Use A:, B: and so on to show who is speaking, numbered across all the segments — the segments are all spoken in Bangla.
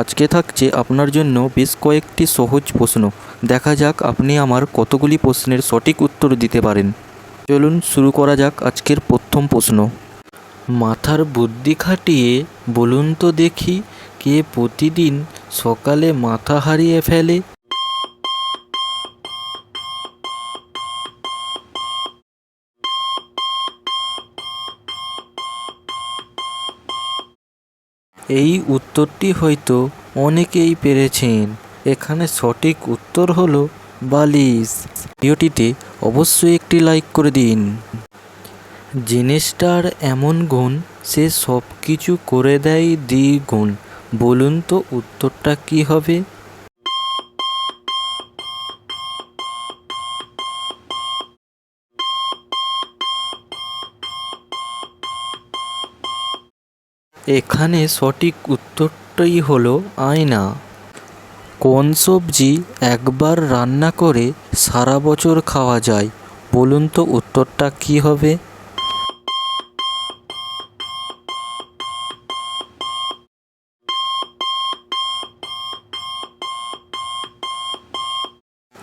A: আজকে থাকছে আপনার জন্য বেশ কয়েকটি সহজ প্রশ্ন। দেখা যাক আপনি আমার কতগুলি প্রশ্নের সঠিক উত্তর দিতে পারেন। চলুন শুরু করা যাক আজকের প্রথম প্রশ্ন। মাথার বুদ্ধি খাটিয়ে বলুন তো দেখি কে প্রতিদিন সকালে মাথা হারিয়ে ফেলে এই উত্তরটি হয়তো অনেকেই পেরেছেন। এখানে সঠিক উত্তর হলো বালিশ। ভিডিওটিতে অবশ্যই একটি লাইক করে দিন। জিনিসটার এমন গুণ, সে সব কিছু করে দেয় দ্বিগুণ। বলুন তো উত্তরটা কি হবে? এখানে সঠিক উত্তরটাই হলো আয়না। কোন সবজি একবার রান্না করে সারা বছর খাওয়া যায়? বলুন তো উত্তরটা কি হবে?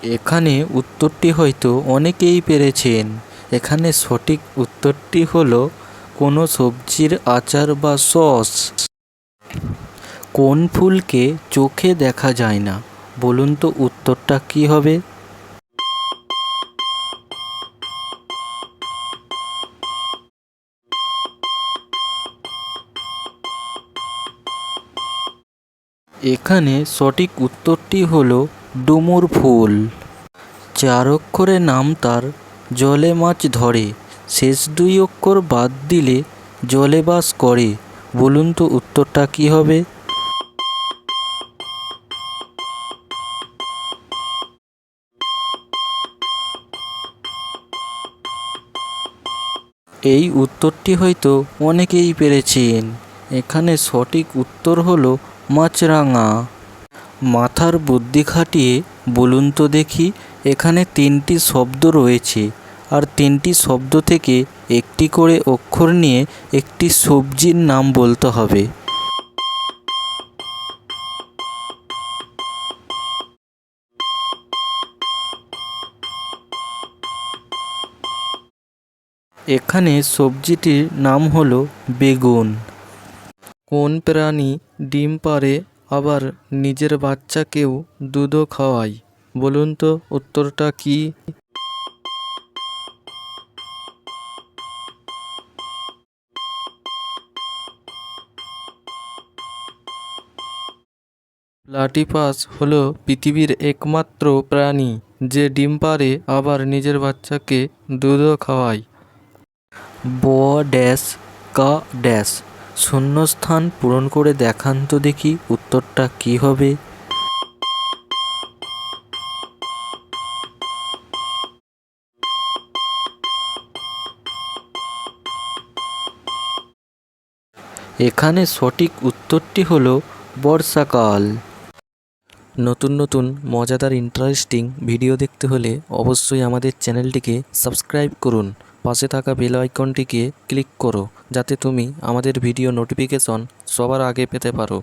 A: এখানে উত্তরটি হয়তো অনেকেই পেরেছেন। এখানে সঠিক উত্তরটি হলো কোনো সবজির আচার বা সস। কোন ফুলকে চোখে দেখা যায় না? বলুন তো উত্তরটা কি হবে? এখানে সঠিক উত্তরটি হলো ডুমুর ফুল। চার অক্ষরে নাম তার, জলে মাছ ধরে। শেষ দুই অক্ষর বাদ দিলে জলে বাস করে। বলুন তো উত্তরটা কি হবে? এই উত্তরটি হয়তো অনেকেই পেরেছেন। এখানে সঠিক উত্তর হলো মাছরাঙা। মাথার বুদ্ধি খাটিয়ে বলুন তো দেখি এখানে তিনটি শব্দ রয়েছে। আর তিনটি শব্দ থেকে একটি করে অক্ষর নিয়ে একটি সবজির নাম বলতে হবে। এখানে সবজিটির নাম হলো বেগুন। কোন প্রাণী ডিম পাড়ে আবার নিজের বাচ্চাকেও দুধও খাওয়ায়? বলুন তো উত্তরটা কি? প্লাটিপাস হল পৃথিবীর একমাত্র প্রাণী যে ডিম পাড়ে আবার নিজের বাচ্চাকে দুধও খাওয়ায়। ব ড্যাশ, কা ড্যাশ, শূন্যস্থান পূরণ করে দেখান তো দেখি উত্তরটা কি হবে। এখানে সঠিক উত্তরটি হলো বর্ষাকাল। নতুন নতুন মজাদার ইন্টারেস্টিং ভিডিও দেখতে হলে অবশ্যই আমাদের চ্যানেলটিকে সাবস্ক্রাইব করুন। পাশে থাকা বেল আইকনটিকে ক্লিক করো, যাতে তুমি আমাদের ভিডিও নোটিফিকেশন সবার আগে পেতে পারো।